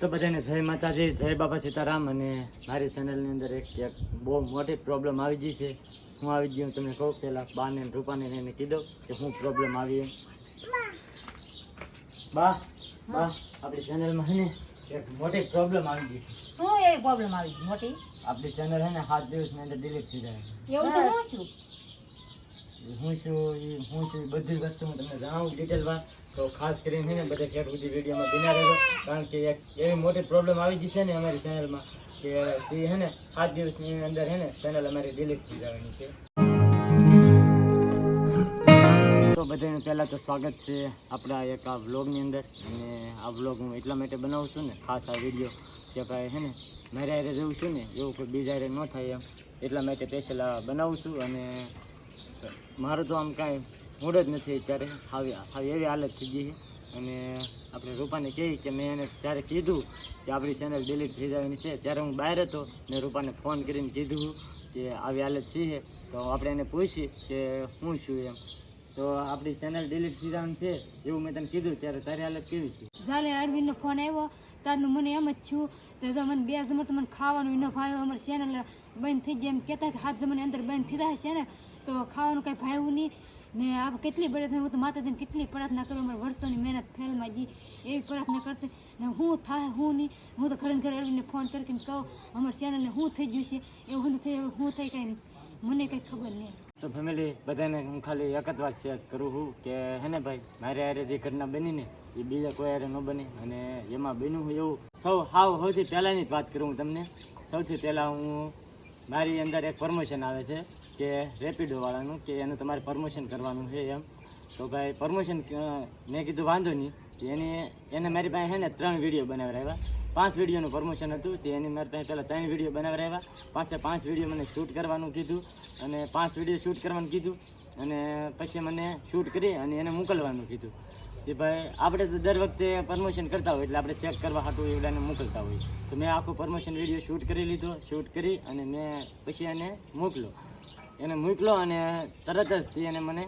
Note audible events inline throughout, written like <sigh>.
તો બધાને જય માતાજી જય બાબા સીતારામ અને મારી ચેનલની અંદર એક એક બહુ મોટી પ્રોબ્લેમ આવી ગઈ છે. હું આવી ગયું તમને કહું પહેલાં બાને રૂપાને એને કીધો કે હું પ્રોબ્લેમ આવી એમ. બા બા આપણી ચેનલમાં છે ને એક મોટી પ્રોબ્લેમ આવી ગઈ છે. શું એ પ્રોબ્લેમ આવી મોટી? આપણી ચેનલ છે ને સાત દિવસની અંદર ડિલીટ થઈ જાય એવું તો હું છું હું શું ઈ, હું શું ઈ બધી વસ્તુ હું તમને જણાવું ડિટેલમાં. તો ખાસ કરીને છે ને, બધા ઠેઠ સુધી વિડીયોમાં બિના રહેજો. કારણ કે એક એવી મોટી પ્રોબ્લેમ આવી ગઈ છે ને અમારી ચેનલમાં કે તે છે ને સાત દિવસની અંદર છે ને ચેનલ અમારી ડિલીટ થઈ જવાની છે. તો બધાનું પહેલાં તો સ્વાગત છે આપણા એક આ વ્લોગની અંદર. અને આ વ્લોગ હું એટલા માટે બનાવું છું ને, ખાસ આ વીડિયો કે ભાઈ છે ને, મારે હારે જવું છું ને, એવું કોઈ બીજા હારે ન થાય એમ. એટલા માટે સ્પેશિયલ આ બનાવું છું અને મારું તો આમ કાંઈ મૂડ જ નથી અત્યારે. આવી આવી એવી હાલત થઈ ગઈ છે. અને આપણે રૂપાને કહી કે મેં એને ત્યારે કીધું કે આપણી ચેનલ ડિલીટ થઈ જવાની છે, ત્યારે હું બહાર હતો. મેં રૂપાને ફોન કરીને કીધું કે આવી હાલત છે તો આપણે એને પૂછી કે હું છું એમ. તો આપણી ચેનલ ડિલીટ થઈ જવાની છે એવું મેં તને કીધું ત્યારે તારી હાલત કેવી છે? જ્યારે અરવિંદનો ફોન આવ્યો. તારનું મને એમ જ છું તો મને બે જમણ તો મને ખાવાનું ન ભાવ્યું અમારી ચેનલ બંધ થઈ ગઈ એમ કહેતા કે હાથ જમણની અંદર બંધ થઈ જાય છે ને. તો ખાવાનું કાંઈ ભાવ્યું નહીં. ને આ કેટલી બધી હું તો માતાજીને કેટલી પ્રાર્થના કરું, અમારે વર્ષોની મહેનત ફેલમાં જી એવી પ્રાર્થના કરતી. ને હું થાય, હું નહીં. હું તો ઘરે ઘરે અરવિંદને ફોન કરીને કહું, અમારી ચેનલને શું થઈ ગયું છે. એવું હું થઈ હું થઈ કાંઈ મને કંઈ ખબર નહીં. તો ફેમિલી બધાને હું ખાલી એક જ વાત શેર કરું છું કે, હે ને ભાઈ, મારે હારે જે ઘટના બની ને, એ બીજા કોઈ હારે ન બને. અને એમાં બન્યું હું એવું. સૌ હાવ, સૌથી પહેલાંની જ વાત કરું હું તમને. સૌથી પહેલાં હું મારી અંદર એક પ્રમોશન આવે છે. કે રેપિડોવાળાનું કે એનું તમારે પ્રમોશન કરવાનું છે એમ. તો ભાઈ પ્રમોશન મેં કીધું વાંધો નહીં. એની, એને મારી પાસે છે ને ત્રણ વીડિયો બનાવડાવ્યા. પાંચ વિડીયોનું પ્રમોશન હતું, તે એની મારી પાસે પહેલાં ત્રણ વીડિયો બનાવડાવ્યા. પાંચે પાંચ વીડિયો મને શૂટ કરવાનું કીધું અને પાંચ વીડિયો શૂટ કરવાનું કીધું અને પછી મને શૂટ કરી અને એને મોકલવાનું કીધું. કે ભાઈ, આપણે તો દર વખતે પ્રમોશન કરતા હોય એટલે આપણે ચેક કરવા હાટું એવડાને મોકલતા હોય તો મેં આખું પ્રમોશન વીડિયો શૂટ કરી લીધો શૂટ કરી અને મેં પછી એને મોકલો એને મૂકલો અને તરત જ તે એને મને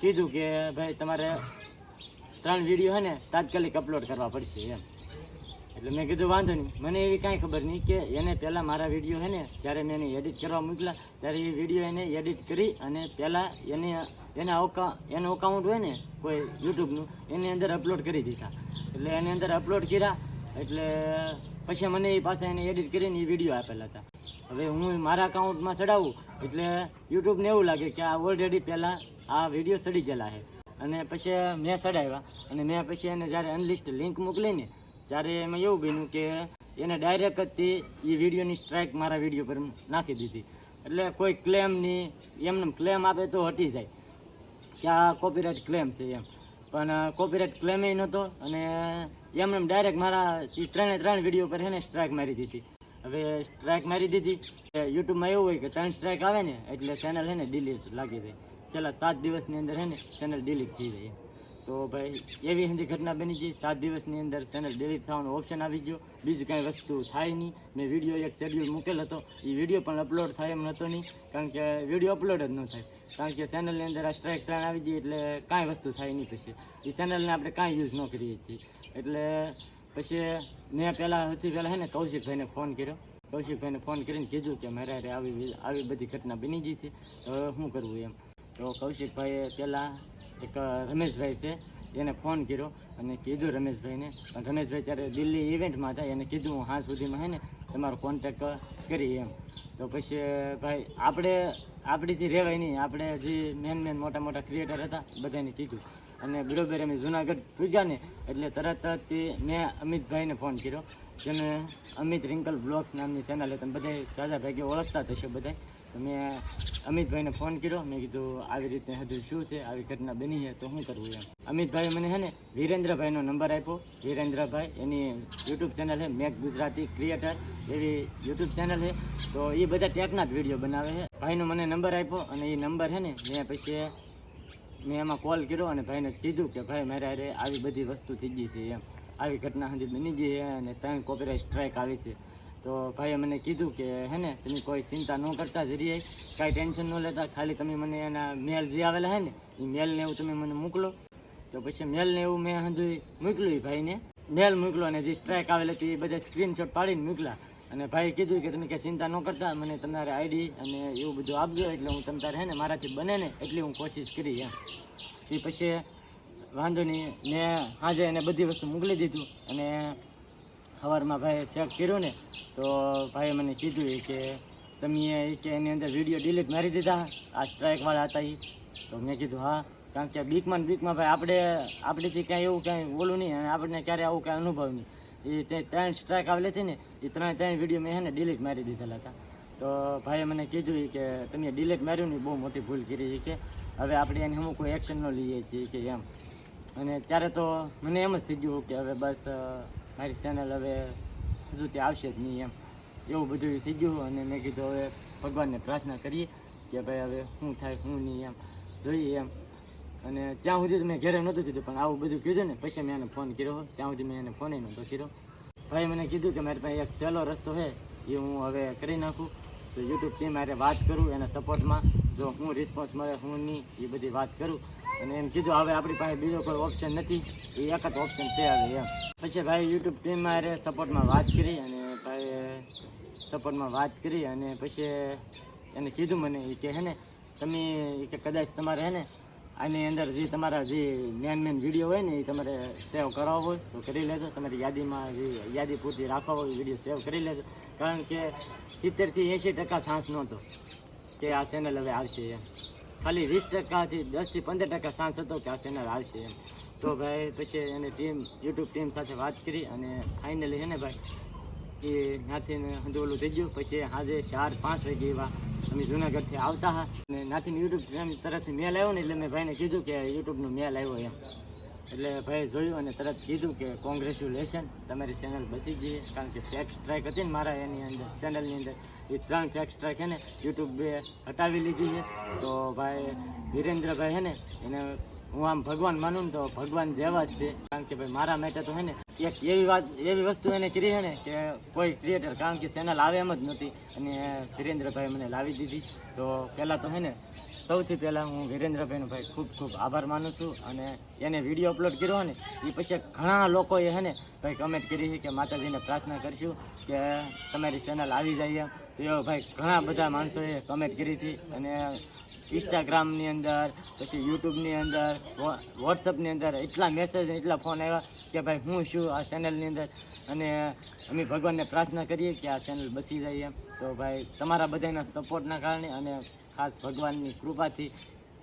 કીધું કે ભાઈ તમારે ત્રણ વીડિયો હે ને તાત્કાલિક અપલોડ કરવા પડશે એમ. એટલે મેં કીધું, વાંધો નહીં. મને એવી કાંઈ ખબર નહીં કે એને પહેલાં મારા વીડિયો હે ને જ્યારે મેં એને એડિટ કરવા મૂકલા ત્યારે એ વીડિયો એને એડિટ કરી અને પહેલાં એને, એના ઓકા એનું અકાઉન્ટ હોય ને કોઈ યુટ્યુબનું, એની અંદર અપલોડ કરી દીધા. એટલે એની અંદર અપલોડ કર્યા, એટલે પછી મને એ પાસે એને એડિટ કરીને એ વીડિયો આપેલા હતા. હવે હું મારા અકાઉન્ટમાં ચડાવું એટલે યુટ્યુબને એવું લાગે કે આ ઓલરેડી પહેલાં આ વીડિયો ચડી ગયેલા છે. અને પછી મેં ચડાવ્યા અને મેં પછી એને જ્યારે અનલિસ્ટ લિંક મોકલીને ત્યારે એમાં એવું બન્યું કે એને ડાયરેક્ટ જ તે એ વિડીયોની સ્ટ્રાઇક મારા વીડિયો પર નાખી દીધી. એટલે કોઈ ક્લેમની એમને ક્લેમ આપે તો હટી જાય કે આ કોપીરાઇટ ક્લેમ છે એમ. પણ કોપીરાઇટ ક્લેમ નહોતો અને એમને ડાયરેક્ટ મારા ત્રણે ત્રણ વીડિયો પર ને સ્ટ્રાઇક મારી દીધી. હવે સ્ટ્રાઇક મારી દીધી. યુટ્યુબમાં એવું હોય કે ત્રણ સ્ટ્રાઇક આવે ને, એટલે ચેનલ હે ને ડિલીટ લાગી જાય. છેલ્લા સાત દિવસની અંદર હે ને ચેનલ ડિલીટ થઈ જાય તો ભાઈ, એવી હિન્દી ઘટના બની ગઈ સાત દિવસની અંદર ચેનલ ડિલીટ થવાનો ઓપ્શન આવી ગયો. બીજું કાંઈ વસ્તુ થાય નહીં. મેં વીડિયો એક શેડ્યુલ મૂકેલ હતો. એ વીડિયો પણ અપલોડ થાય એમ નહોતો નહીં, કારણ કે વીડિયો અપલોડ જ ન થાય. કારણ કે ચેનલની અંદર આ સ્ટ્રાઇક ત્રણ આવી ગઈ, એટલે કાંઈ વસ્તુ થાય નહીં પછી. એ ચેનલને આપણે કાંઈ યુઝ ન કરીએ છીએ. એટલે પછી મેં પહેલાં સૌથી પહેલાં છે ને કૌશિકભાઈને ફોન કર્યો. કૌશિકભાઈને ફોન કરીને કીધું કે મારે હારે આવી આવી બધી ઘટના બની ગઈ છે. તો હવે શું કરવું એમ? તો કૌશિકભાઈએ પહેલાં એક રમેશભાઈ છે, એને ફોન કર્યો અને કીધું રમેશભાઈને. પણ રમેશભાઈ ત્યારે દિલ્હી ઇવેન્ટમાં હતા, એને કીધું હું હા સુધીમાં હે ને તમારો કોન્ટેક કરી એમ. તો પછી ભાઈ, આપણે આપણીથી રહેવાય નહીં. આપણે જે મેન મેન મોટા મોટા ક્રિએટર હતા, બધાને કીધું. અને બરોબર અમે જુનાગઢ પૂજ્યા ને એટલે તરત જ મેં અમિતભાઈને ફોન કર્યો. જેને અમિત રિંકલ બ્લોગ્સ નામની ચેનલ તમે બધા સાજા ભાગે ઓળખતા થશે બધા મેં અમિતભાઈને ફોન કર્યો. મેં કીધું, આવી રીતે હજુ શું છે? આવી ઘટના બની છે, તો શું કરવું એમ. અમિતભાઈ મને છે ને વિરેન્દ્રભાઈનો નંબર આપ્યો. વિરેન્દ્રભાઈ, એની યુટ્યુબ ચેનલ છે મેક ગુજરાતી ક્રિએટર એવી યુટ્યુબ ચેનલ છે. તો એ બધા ટેકના જ વીડિયો બનાવે છે. ભાઈનો મને નંબર આપ્યો અને એ નંબર છે ને મેં પછી મેં એમાં કોલ કર્યો અને ભાઈને કીધું કે ભાઈ, મારે અરે આવી બધી વસ્તુ થઈ ગઈ છે એમ. આવી ઘટના હજી બની ગઈ છે અને ત્રણ કોપીરાઇટ સ્ટ્રાઇક આવી છે. તો ભાઈએ મને કીધું કે, હે ને, તમે કોઈ ચિંતા ન કરતા જરીએ. કાંઈ ટેન્શન ન લેતા. ખાલી તમે મને એના મેલ જે આવેલા હે ને, એ મેલને એવું તમે મને મોકલો. તો પછી મેલને એવું મેં હજુ મોકલ્યું ભાઈને. મેલ મોકલો અને જે સ્ટ્રાઇક આવેલી હતી એ બધા સ્ક્રીનશોટ પાડીને મોકલા અને ભાઈ કીધું કે તમે ક્યાં ચિંતા ન કરતા, મને તમારે આઈડી અને એવું બધું આપજો, એટલે હું તમ તારે હે ને મારાથી બને ને એટલી હું કોશિશ કરી એમ. એ પછી વાંધો નહીં, મેં આજે એને બધી વસ્તુ મોકલી દીધું અને સવારમાં ભાઈ ચેક કર્યું ને, તો ભાઈએ મને કીધું એ કે તમે કે એની અંદર વીડિયો ડિલીટ મારી દીધા, આ સ્ટ્રાઇકવાળા હતા એ તો મેં કીધું, હા. કારણ કે બીકમાં બીકમાં ભાઈ આપણે આપણેથી કાંઈ એવું કાંઈ બોલું નહીં અને આપણને ક્યારે આવું કાંઈ અનુભવ નહીં. એ ત્રણ સ્ટ્રાઇક આવેલી હતી ને એ ત્રણ ત્રણ વીડિયો મેં હે ને ડિલીટ મારી દીધેલા હતા. તો ભાઈએ મને કીધું કે, તમે ડિલીટ માર્યું ને બહુ મોટી ભૂલ કરી છે કે, હવે આપણે એને અમુક કોઈ એક્શન ન લઈએ છીએ કે એમ. અને ત્યારે તો મને એમ જ થઈ ગયું કે હવે બસ મારી ચેનલ હવે હજુ ત્યાં આવશે જ નહીં એમ. એવું બધું થઈ ગયું અને મેં કીધું હવે ભગવાનને પ્રાર્થના કરીએ કે ભાઈ હવે શું થાય શું નહીં એમ. જોઈએ એમ. અને ત્યાં સુધી તો મેં ઘરે નહોતું કીધું, પણ આવું બધું કીધું ને, પછી મેં એને ફોન કર્યો ત્યાં સુધી મેં એને ફોન નહોતો કર્યો. ભાઈ મને કીધું કે મારી પાસે એક સહેલો રસ્તો છે, એ હું હવે કરી નાખું. તો યુટ્યુબ ટીમ મારે વાત કરું એના સપોર્ટમાં જો હું રિસ્પોન્સ મળે, હું નહીં એ બધી વાત કરું. અને એમ કીધું, હવે આપણી પાસે બીજો કોઈ ઓપ્શન નથી. એ એક જ ઓપ્શન છે હવે એમ. પછી ભાઈ યુટ્યુબ ટીમ મારે સપોર્ટમાં વાત કરી અને ભાઈ સપોર્ટમાં વાત કરી અને પછી એને કીધું મને, એ કે હે ને, તમે, એ કે કદાચ તમારે હે ને આની અંદર જે તમારા જે મેન મેન વીડિયો હોય ને એ તમારે સેવ કરાવવો હોય, તો કરી લેજો. તમારી યાદીમાં જે યાદી પૂરતી રાખવા હોય વીડિયો સેવ કરી લેજો. કારણ કે સિત્તેરથી એંશી ટકા ચાન્સ નહોતો કે આ ચેનલ હવે આવશે એમ. ખાલી વીસ ટકાથી દસથી પંદર ટકા ચાન્સ હતો કે આ ચેનલ આવશે એમ. તો ભાઈ, પછી એને ટીમ યુટ્યુબ ટીમ સાથે વાત કરી અને ફાઇનલી છે ને ભાઈ એ ત્યાંથી હંજોલું થઈ ગયું. પછી આજે ચાર, પાંચ વાગે એવા અમે જુનાગઢથી આવતા હા. અને ત્યાંથી યુટ્યુબ તરફથી મેલ આવ્યો ને એટલે મેં ભાઈને કીધું કે યુટ્યુબનું મેલ આવ્યો એમ. એટલે ભાઈ જોયું અને તરત કીધું કે કોંગ્રેચ્યુલેશન તમારી ચેનલ બચી ગઈ કારણ કે ફેક સ્ટ્રાઇક હતી ને મારા એની અંદર ચેનલની અંદર. એ ત્રણ ફેક સ્ટ્રાઇક છે ને, યુટ્યુબ હટાવી લીધી છે. તો ભાઈ વિરેન્દ્રભાઈ છે ને, એને હું આમ ભગવાન માનું તો ભગવાન જેવા જ છે. કારણ કે ભાઈ મારા માટે તો છે ને એક એવી વાત, એવી વસ્તુ એને કરી હે ને કે કોઈ ક્રિએટર કારણ કે ચેનલ આવે એમ જ નહોતી. અને ધીરેન્દ્રભાઈ મને લાવી દીધી. તો પહેલાં તો હે ને સૌથી પહેલાં હું વિરેન્દ્રભાઈનો ભાઈ ખૂબ ખૂબ આભાર માનું છું. અને એને વીડિયો અપલોડ કર્યો ને એ પછી ઘણા લોકોએ હે ને ભાઈ કમેન્ટ કરી છે કે માતાજીને પ્રાર્થના કરીશું કે તમારી ચેનલ આવી જાય એમ. તો ભાઈ ઘણા બધા માણસોએ કમેન્ટ કરી હતી. અને ઇન્સ્ટાગ્રામની અંદર, પછી યુટ્યુબની અંદર વોટ્સઅપની અંદર એટલા મેસેજ એટલા ફોન આવ્યા કે ભાઈ હું છું આ ચેનલની અંદર. અને અમે ભગવાનને પ્રાર્થના કરીએ કે આ ચેનલ બસી જાય એમ. તો ભાઈ, તમારા બધાના સપોર્ટના કારણે અને ખાસ ભગવાનની કૃપાથી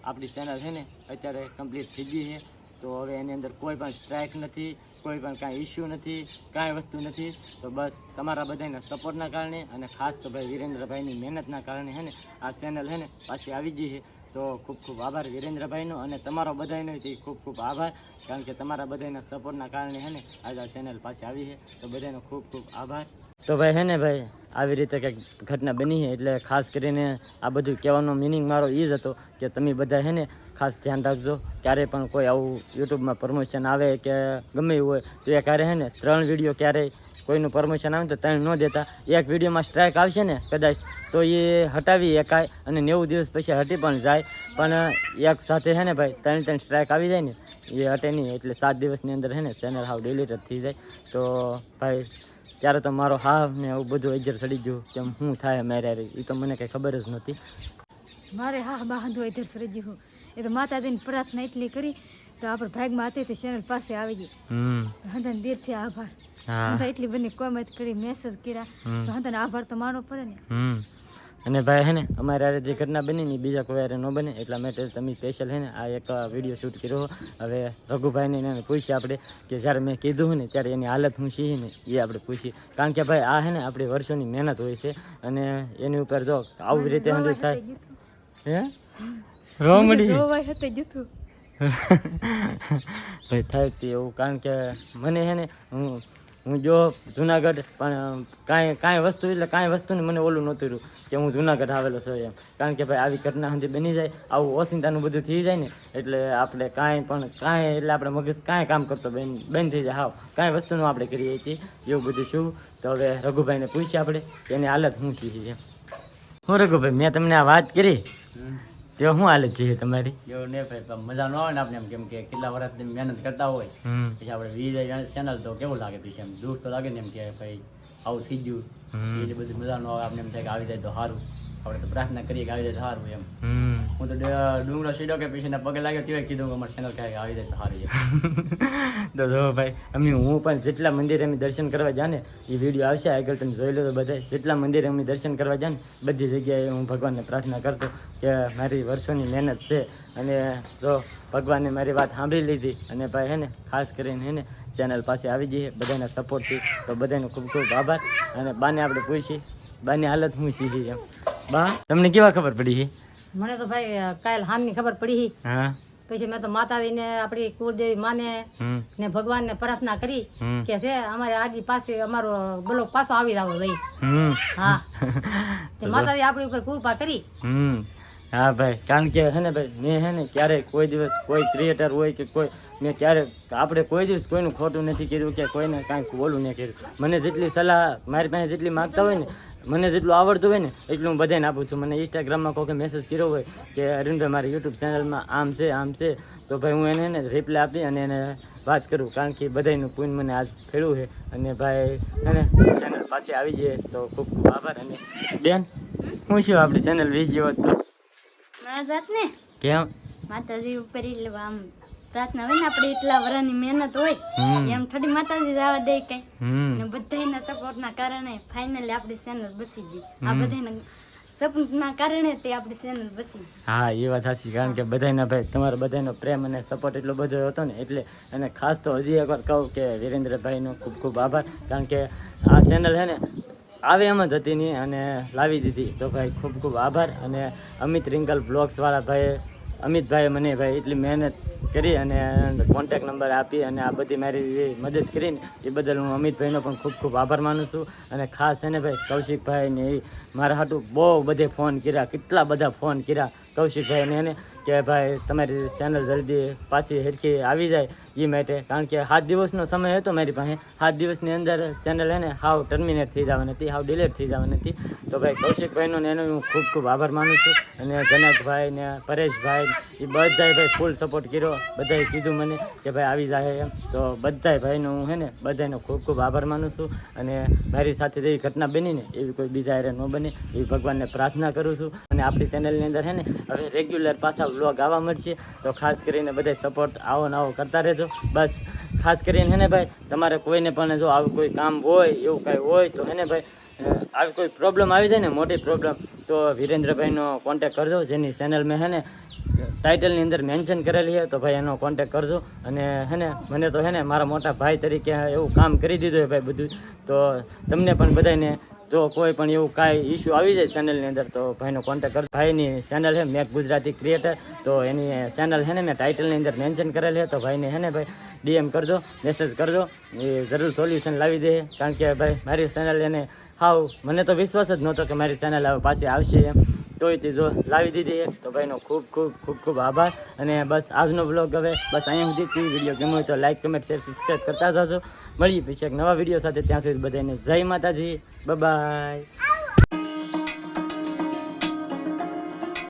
આપણી ચેનલ છે ને અત્યારે કમ્પ્લીટ થઈ ગઈ છે. તો હવે એની અંદર કોઈ પણ સ્ટ્રાઇક નથી, કોઈ પણ કાંઈ ઇસ્યુ નથી, કાંઈ વસ્તુ નથી. તો બસ તમારા બધાના સપોર્ટના કારણે અને ખાસ તો ભાઈ વિરેન્દ્રભાઈની મહેનતના કારણે છે ને આ ચેનલ છે ને પાછી આવી ગઈ છે. તો ખૂબ ખૂબ આભાર વિરેન્દ્રભાઈનો અને તમારો બધાનો ખૂબ ખૂબ આભાર, કારણ કે તમારા બધાના સપોર્ટના કારણે છે ને આજે આ ચેનલ પાછી આવી છે. તો બધાનો ખૂબ ખૂબ આભાર. તો ભાઈ હે ને ભાઈ, આવી રીતે કંઈક ઘટના બની છે, એટલે ખાસ કરીને આ બધું કહેવાનો મિનિંગ મારો એ જ હતો કે તમે બધા હે ને ખાસ ધ્યાન રાખજો. ક્યારે પણ કોઈ આવું યુટ્યુબમાં પ્રમોશન આવે કે ગમે એવું હોય, તો એ ક્યારે હે ને ત્રણ વીડિયો ક્યારેય કોઈનું પરમિશન આવે તો ત્રણ ન દેતા. એક વિડીયોમાં સ્ટ્રાઇક આવશે ને કદાચ, તો એ હટાવી એકાય અને નેવું દિવસ પછી હટી પણ જાય. પણ એક સાથે હે ને ભાઈ ત્રણ ત્રણ સ્ટ્રાઇક આવી જાય ને, એ હટે નહીં, એટલે સાત દિવસની અંદર હે ને ચેનલ હાવ ડિલીટ જ થઈ જાય. તો ભાઈ ત્યારે તો મારો હાવ ને એવું બધું અજર ચડી ગયું કેમ શું થાય મેરે એ તો મને કંઈ ખબર જ નહોતી. મારે હા બાંધો ઇધર સરજી હું એ તો માતાજીની પ્રાર્થના એટલી કરી તો આપણે ભાગમાં હતી તે ચેનલ પાસે આવી ગઈ. હંધન હંધાને થી આભાર. હંધા એટલી બની કોમેન્ટ કરી મેસેજ કર્યા. તો હંધન આભાર તો માનવો પડે ને. હમ. અને ભાઈ હે ને અમારે આરે જે ઘટના બની ને બીજા કોઈ આરે ન બને એટલા માટે તમે સ્પેશિયલ હે ને આ એક વીડિયો શૂટ કર્યો હવે રઘુભાઈને એને પૂછીએ આપણે કે જ્યારે મેં કીધું ને ત્યારે એની હાલત હું શી ને એ આપણે પૂછીએ. કારણ કે ભાઈ આ હે ને આપણી વર્ષોની મહેનત હોય છે અને એની ઉપર જો આવી રીતે હંધું થાય હે? રોમડી. રોવાય હતી જૂથું ભાઈ થાય તે એવું કારણ કે મને છે ને હું હું જો જુનાગઢ, પણ કાંઈ કાંઈ વસ્તુ એટલે કાંઈ વસ્તુને મને ઓલું નહોતું રહ્યું કે હું જુનાગઢ આવેલો છું એમ. કારણ કે ભાઈ આવી ઘટના સુધી બની જાય, આવું ઓચિંતાનું બધું થઈ જાય ને, એટલે આપણે કાંઈ પણ, કાંઈ એટલે આપણે મગજ કાંઈ કામ કરતો બેન બંધ થઈ જાય. હાવ, કાંઈ વસ્તુનું આપણે કરીએ છીએ, એવું બધું શું? તો હવે રઘુભાઈને પૂછીએ આપણે એની હાલત શું છે એમ. હું રઘુભાઈ, મેં તમને આ વાત કરી. તે શું હાલત છે તમારી? એવું નહીં ભાઈ મજા ન આવે ને આપણે એમ કેમ કે કેટલા વર્ષથી મહેનત કરતા હોય પછી આપણે વીજ ચેનલ તો કેવું લાગે પછી એમ? દુઃખ તો લાગે ને એમ કે ભાઈ આવું થઈ ગયું. એટલે બધું મજા ન આવે. આપણે એમ થાય કે આવી જાય તો સારું. આપણે તો પ્રાર્થના કરીએ કે આવી જાય તો સારું એમ. હું તો ડુંગળો સીડો કે પછી એના પગે લાગ્યો તે કીધું કે અમારે ચેનલ ક્યાંક આવી જાય તો સારું <laughs> તો જો ભાઈ અમે હું પણ જેટલા મંદિરે અમે દર્શન કરવા જા ને એ વીડિયો આવશે. આગળ તમે જોઈ લો તો બધા જેટલા મંદિરે અમે દર્શન કરવા જા ને બધી જગ્યાએ હું ભગવાનને પ્રાર્થના કરતો કે મારી વર્ષોની મહેનત છે. અને જો ભગવાને મારી વાત સાંભળી લીધી અને ભાઈ હે ને ખાસ કરીને હે ને ચેનલ પાસે આવી જઈએ. બધાના સપોર્ટથી તો બધાનો ખૂબ ખૂબ આભાર. અને બાને આપણે પૂછી. બાની હાલત હું સીધી એમ. બા તમને કેવા ખબર પડી છે? મને તો ભાઈ કાલ હાનની ખબર પડી હા. પછી મેં તો માતાજીને આપણી કુળદેવી માને ને ભગવાનને પ્રાર્થના કરી કે છે અમારે આજી પાસે અમારો બોલો પાછો આવી જાવ ભાઈ. હા. <laughs> માતાજી આપણી ઉપર કૃપા કરી. હા ભાઈ, કારણ કે હે ને ભાઈ, મેં હે ને ક્યારેય કોઈ દિવસ કોઈ ક્રિએટર હોય કે કોઈ, મેં ક્યારે, આપણે કોઈ દિવસ કોઈનું ખોટું નથી કર્યું કે કોઈને કાંઈક બોલું નહીં કર્યું. મને જેટલી સલાહ મારી પાસે જેટલી માગતા હોય ને, મને જેટલું આવડતું હોય ને, એટલું હું બધાને આપું છું. મને ઇન્સ્ટાગ્રામમાં કોઈ મેસેજ કર્યો હોય કે અરવિંદભાઈ મારી યુટ્યુબ ચેનલમાં આમ છે આમ છે, તો ભાઈ હું એને એને રિપ્લાય આપી અને એને વાત કરું. કારણ કે બધાનું પૂન મને આજ ફેળવું છે. અને ભાઈ એને ચેનલ પાછી આવી જઈએ તો ખૂબ ખૂબ આભાર. અને બેન, હું છું આપણી ચેનલ વીજ હોત તો જાતને? કેમ? માતાજી ઉપર એટલે આમ પ્રાર્થના હોય ને આપણે એટલા વરાની મહેનત હોય એમ થોડી માતાજી જવા દે કઈ. ને બધાના સપોર્ટના કારણે ફાઇનલી આપણી ચેનલ બસી ગઈ. આ બધાના સપોર્ટના કારણે તે આપણી ચેનલ બસી હા એ વાત સાચી. કારણ કે બધાના ભાઈ તમારો બધાનો પ્રેમ અને સપોર્ટ એટલો બધો હતો ને એટલે અને ખાસ તો હજી એકવાર કહું કે વિરેન્દ્રભાઈનો ખૂબ ખૂબ આભાર. કારણ કે આ ચેનલ છે ને આવે એમ જ હતી નહીં અને લાવી દીધી. તો ભાઈ ખૂબ ખૂબ આભાર અને અમિત રિંકલ બ્લોગ્સવાળા ભાઈએ, અમિતભાઈએ મને ભાઈ એટલી મહેનત કરી અને કોન્ટેક નંબર આપી અને આ બધી મારી મદદ કરીને એ બદલ હું અમિતભાઈનો પણ ખૂબ ખૂબ આભાર માનું છું. અને ખાસ એને ભાઈ કૌશિકભાઈને એ મારા હાટું બહુ બધે ફોન કર્યા, કેટલા બધા ફોન કર્યા કૌશિકભાઈને એને, કે ભાઈ તમારી ચેનલ જલ્દી પાછી હેરકી આવી જાય. એ માટે. કારણ કે સાત દિવસનો સમય હતો મારી પાસે. સાત દિવસની અંદર ચેનલ હે ને, હાવ ટર્મિનેટ થઈ જવાની હતી, હાવ ડિલેટ થઈ જવાની હતી. તો ભાઈ કૌશિકભાઈનો ને એનો હું ખૂબ ખૂબ આભાર માનું છું. અને જનકભાઈ ને પરેશભાઈ એ બધાય ભાઈ ફૂલ સપોર્ટ કર્યો. બધાએ કીધું મને કે ભાઈ આવી જાય એમ. તો બધાય ભાઈનો હું હે ને, બધાનો ખૂબ ખૂબ આભાર માનું છું. અને મારી સાથે જેવી ઘટના બની ને, એવી કોઈ બીજા હારે ન બને, એવી ભગવાનને પ્રાર્થના કરું છું. અને આપણી ચેનલની અંદર હે ને, હવે રેગ્યુલર પાછા વ્લોગ આવવા મળશે. તો ખાસ કરીને બધા સપોર્ટ આવો ને આવો કરતા રહેજો. બસ. ખાસ કરીને હે ને ભાઈ, તમારે કોઈને પણ જો આવું કોઈ કામ હોય, એવું કાંઈ હોય, તો હે ને ભાઈ આવી કોઈ પ્રોબ્લેમ આવી જાય ને, મોટી પ્રોબ્લેમ તો વિરેન્દ્રભાઈનો કોન્ટેક કરજો. જેની ચેનલ મેં હે ને ટાઇટલની અંદર મેન્શન કરેલી છે, તો ભાઈ એનો કોન્ટેક કરજો. અને હે ને, મને તો હે ને, મારા મોટા ભાઈ તરીકે એવું કામ કરી દીધું ભાઈ બધું. તો તમને પણ બધાને જો કોઈ પણ એવું કાંઈ ઇસ્યુ આવી જાય ચેનલની અંદર, તો ભાઈનો કોન્ટેક કરજો ભાઈની ચેનલ છે મેક ગુજરાતી ક્રિએટર તો એની ચેનલ છે ને મેં ટાઇટલની અંદર મેન્શન કરેલી છે, તો ભાઈને છે ને ભાઈ ડીએમ કરજો મેસેજ કરજો, એ જરૂર સોલ્યુશન લાવી દે. કારણ કે ભાઈ, મારી ચેનલ એને હાવ, મને તો વિશ્વાસ જ નહોતો કે મારી ચેનલ હવે પાછી આવશે એમ. તે જો લાવી દીધી એક. તો ભાઈનો ખૂબ ખૂબ ખૂબ ખૂબ આભાર. અને બસ આજનો બ્લોગ હવે બસ અહીંયા સુધી વીડિયો ગમ્યો હોય તો લાઈક કમેન્ટ શેર સબસ્ક્રાઈબ કરતા જજો. મળીએ પછી એક નવા વીડિયો સાથે. ત્યાં સુધી બધાને જય માતાજી. બાય